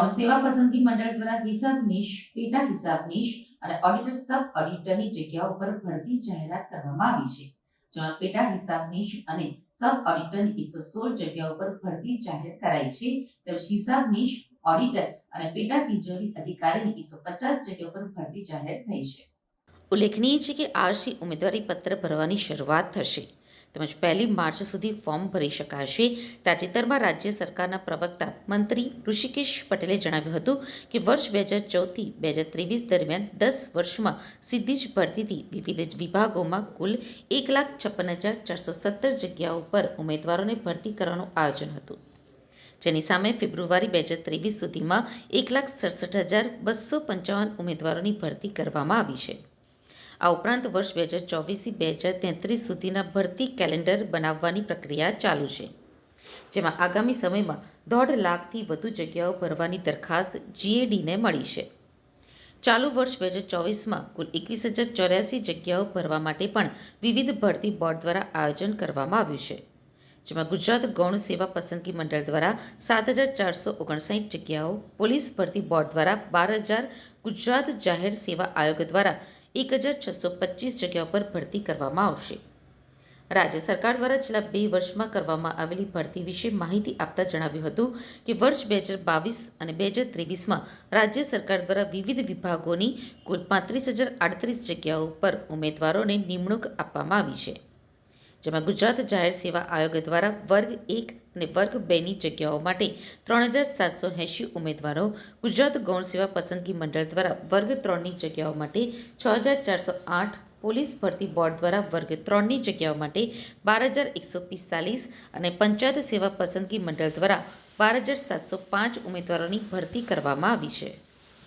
ગૌણ સેવા પસંદગી મંડળ દ્વારા હિસાબનીશ, પેટા હિસાબનીશ અને ઓડિટર સબ ઓડિટરની જગ્યાઓ પર ભરતી જાહેરાત કરવામાં આવી છે. જેમાં પેટા હિસાબનીશ અને સબ ઓડિટરની એકસો સોળ જગ્યાઓ પર ભરતી જાહેર કરાઈ છે. તેમજ હિસાબનીશ ઓડિટર અને પેટા તિજોરી અધિકારીની એકસો પચાસ જગ્યાઓ પર ભરતી જાહેર થઈ છે. ઉલ્લેખનીય છે કે આરસી ઉમેદવારી પત્ર ભરવાની શરૂઆત થશે. તેમજ પહેલી માર્ચ સુધી ફોર્મ ભરી શકાશે. તાજેતરમાં રાજ્ય સરકારના પ્રવક્તા મંત્રી ઋષિકેશ પટેલે જણાવ્યું હતું કે વર્ષ બે હજાર ચૌદથી બે હજાર ત્રેવીસ દરમિયાન દસ વર્ષમાં સીધી જ ભરતીથી વિવિધ વિભાગોમાં કુલ એક લાખ છપ્પન હજાર ચારસો સત્તર જગ્યાઓ પર ઉમેદવારોને ભરતી કરવાનું આયોજન હતું. જેની સામે ફેબ્રુઆરી બે હજાર ત્રેવીસ સુધીમાં એક લાખ સડસઠ હજાર બસો પંચાવન ઉમેદવારોની ભરતી કરવામાં આવી છે. આ ઉપરાંત વર્ષ બે હજાર ચોવીસથી બે હજાર તેત્રીસ સુધીના ભરતી કેલેન્ડર બનાવવાની પ્રક્રિયા ચાલુ છે, જેમાં આગામી સમયમાં દોઢ લાખથી વધુ જગ્યાઓ ભરવાની દરખાસ્ત જીએડીને મળી છે. ચાલુ વર્ષ બે હજાર ચોવીસમાં કુલ એકવીસ હજાર ચોર્યાસી જગ્યાઓ ભરવા માટે પણ વિવિધ ભરતી બોર્ડ દ્વારા આયોજન કરવામાં આવ્યું છે, જેમાં ગુજરાત ગૌણ સેવા પસંદગી મંડળ દ્વારા સાત હજાર ચારસો ઓગણસાઠ જગ્યાઓ, પોલીસ ભરતી બોર્ડ દ્વારા બાર હજાર ગુજરાત જાહેર સેવા આયોગ દ્વારા એક હજાર છસો પચીસ જગ્યાઓ પર ભરતી કરવામાં આવશે. રાજ્ય સરકાર દ્વારા છેલ્લા બે વર્ષમાં કરવામાં આવેલી ભરતી વિશે માહિતી આપતા જણાવ્યું હતું કે વર્ષ બે હજાર બાવીસ અને બે હજાર ત્રેવીસમાં રાજ્ય સરકાર દ્વારા વિવિધ વિભાગોની કુલ પાંત્રીસ હજાર આડત્રીસ જગ્યાઓ પર ઉમેદવારોને નિમણૂક આપવામાં આવી છે. જેમાં ગુજરાત જાહેર સેવા આયોગ દ્વારા વર્ગ એક અને વર્ગ બેની જગ્યાઓ માટે ત્રણ હજાર સાતસો એંશી ઉમેદવારો ગુજરાત ગૌણ સેવા પસંદગી મંડળ દ્વારા વર્ગ ત્રણની જગ્યાઓ માટે છ હજાર ચારસો આઠ પોલીસ ભરતી બોર્ડ દ્વારા વર્ગ ત્રણની જગ્યાઓ માટે બાર હજાર એકસો પિસ્તાલીસ અને પંચાયત સેવા પસંદગી મંડળ દ્વારા બાર હજાર સાતસો પાંચ ઉમેદવારોની ભરતી કરવામાં આવી છે.